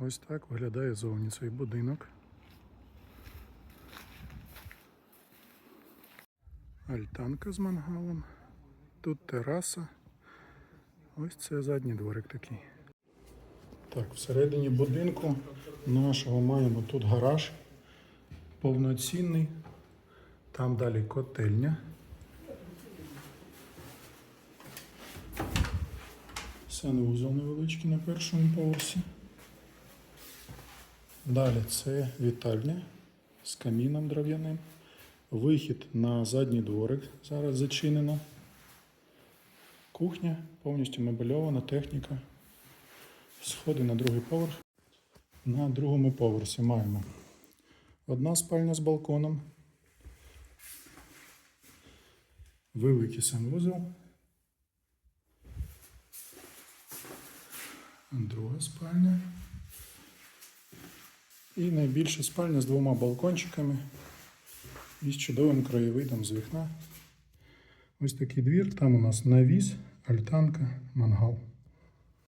Ось так виглядає зовні цей будинок. Альтанка з мангалом. Тут тераса. Ось це задній дворик такий. Так, всередині будинку нашого маємо тут гараж повноцінний. Там далі котельня. Санвузол невеличкий на першому поверсі. Далі це вітальня з каміном дров'яним. Вихід на задній дворик зараз зачинено. Кухня повністю мебельована, техніка. Сходи на другий поверх. На другому поверсі маємо одна спальня з балконом. Великий санвузол. Друга спальня. І найбільша спальня з двома балкончиками і з чудовим краєвидом з вікна. Ось такий двір. Там у нас навіс, альтанка, мангал.